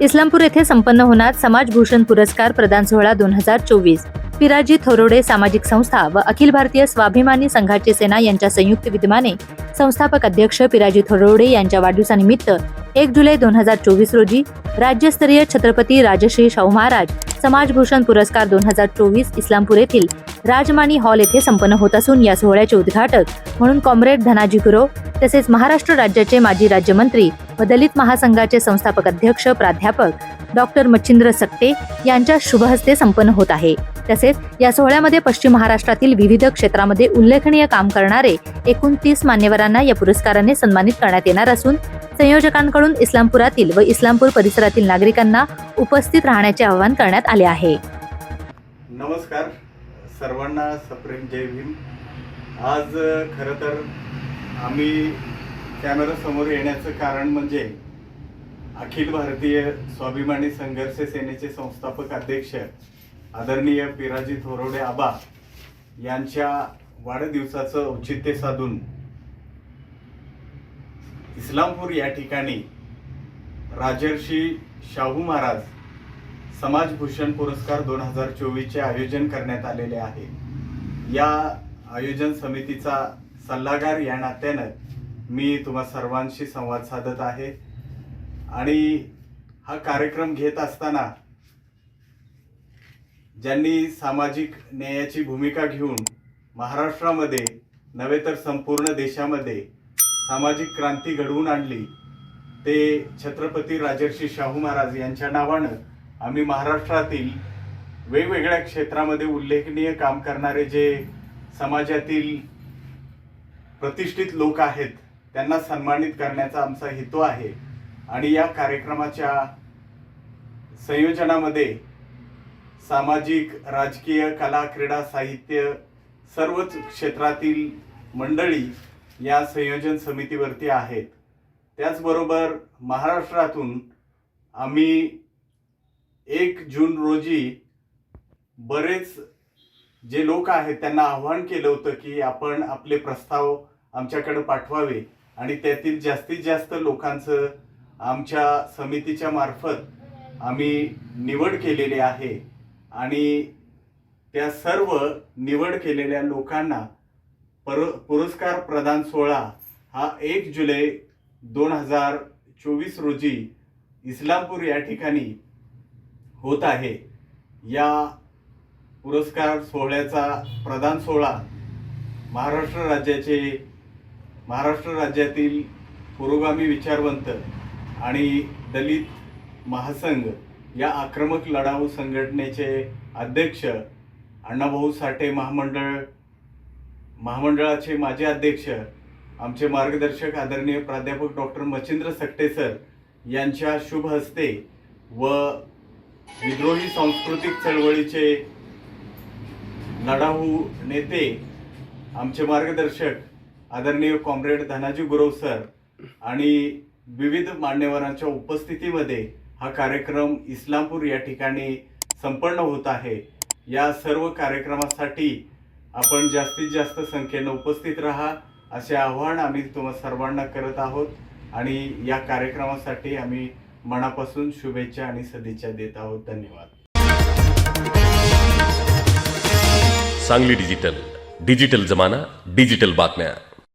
इस्लामपूर येथे संपन्न होणार समाजभूषण पुरस्कार प्रदान सोहळा दोन हजार चोवीस. पिराजी थोरोडे सामाजिक संस्था व अखिल भारतीय स्वाभिमानी संघाची सेना यांच्या संयुक्त विद्यमाने संस्थापक अध्यक्ष पिराजी थोरोडे यांच्या वाढदिवसानिमित्त एक जुलै दोन हजार चोवीस रोजी राज्यस्तरीय छत्रपती राजश्री शाहू महाराज समाजभूषण पुरस्कार दोन हजार चोवीस इस्लामपूर येथील राजमानी हॉल येथे संपन्न होत असून या सोहळ्याचे उद्घाटक म्हणून कॉम्रेड धनाजी गुरव तसेच महाराष्ट्र राज्याचे माजी राज्यमंत्री व दलित महासंघाचे संस्थापक अध्यक्ष प्राध्यापक डॉक्टर मच्छिंद्र सक्टे यांच्या शुभहस्ते संपन्न होत आहे. तसेच या सोहळ्यामध्ये पश्चिम महाराष्ट्रातील विविध क्षेत्रामध्ये उल्लेखनीय काम करणारे एकूण तीस मान्यवरांना या पुरस्काराने सन्मानित करण्यात येणार असून संयोजकांकडून इस्लामपुरातील व इस्लामपूर परिसरातील नागरिकांना उपस्थित राहण्याचे आवाहन करण्यात आले आहे. नमस्कार. सर्वांना सप्रेम जय भीम. आज खरं तर आम्ही कॅमेरासमोर येण्याचं कारण म्हणजे अखिल भारतीय स्वाभिमानी संघर्ष सेनेचे संस्थापक अध्यक्ष आदरणीय पिराजी थोरवडे आबा यांच्या वाढदिवसाचं औचित्य साधून इस्लामपूर या ठिकाणी राजर्षी शाहू महाराज समाजभूषण पुरस्कार दोन हजार चोवीसचे आयोजन करण्यात आलेले आहे. या आयोजन समितीचा सल्लागार या नात्यानं मी तुम्हा सर्वांशी संवाद साधत आहे. आणि हा कार्यक्रम घेत असताना ज्यांनी सामाजिक न्यायाची भूमिका घेऊन महाराष्ट्रामध्ये नव्हे तर संपूर्ण देशामध्ये सामाजिक क्रांती घडवून आणली ते छत्रपती राजर्षी शाहू महाराज यांच्या नावानं आम्ही महाराष्ट्रातील वेगवेगळ्या क्षेत्रामध्ये उल्लेखनीय काम करणारे जे समाजातील प्रतिष्ठित लोक आहेत त्यांना सन्मानित करण्याचा आमचा हेतू आहे. आणि या कार्यक्रमाच्या संयोजनामध्ये सामाजिक राजकीय कला क्रीडा साहित्य सर्वच क्षेत्रातील मंडळी या संयोजन समितीवरती आहेत. त्याचबरोबर महाराष्ट्रातून आम्ही एक जून रोजी बरेच जे लोक आहेत त्यांना आव्हान केलं होतं की आपण आपले प्रस्ताव आमच्याकडे पाठवावे. आणि त्यातील जास्तीत जास्त लोकांचं आमच्या समितीच्या मार्फत आम्ही निवड केलेली आहे. आणि त्या सर्व निवड केलेल्या लोकांना पर पुरस्कार प्रदान सोहळा हा एक जुलै दोन हजार चोवीस रोजी इस्लामपूर या ठिकाणी होत आहे. या पुरस्कार सोहळ्याचा प्रदान सोहळा महाराष्ट्र राज्याचे महाराष्ट्र राज्यातील पुरोगामी विचारवंत आणि दलित महासंघ या आक्रमक लढाऊ संघटनेचे अध्यक्ष अण्णाभाऊ साठे महामंडळ महामंडळाचे माजी अध्यक्ष आमचे मार्गदर्शक आदरणीय प्राध्यापक डॉक्टर मच्छिंद्र सकटे सर यांच्या शुभ हस्ते व विद्रोही सांस्कृतिक चळवळीचे लढाऊ नेते आमचे मार्गदर्शक आदरणीय कॉम्रेड धनाजी गुरव सर आणि विविध मान्यवरांच्या उपस्थितीमध्ये हा कार्यक्रम इस्लामपूर या ठिकाणी संपन्न होत आहे. या सर्व कार्यक्रमासाठी आपण जास्तीत जास्त संख्येनं उपस्थित राहा असे आव्हान आम्ही तुम्हा सर्वांना करत आहोत आणि या कार्यक्रमासाठी आम्ही मनापासून शुभेच्छा आणि सदिच्छा देत आहोत. धन्यवाद. सांगली डिजिटल. डिजिटल जमाना डिजिटल बातम्या.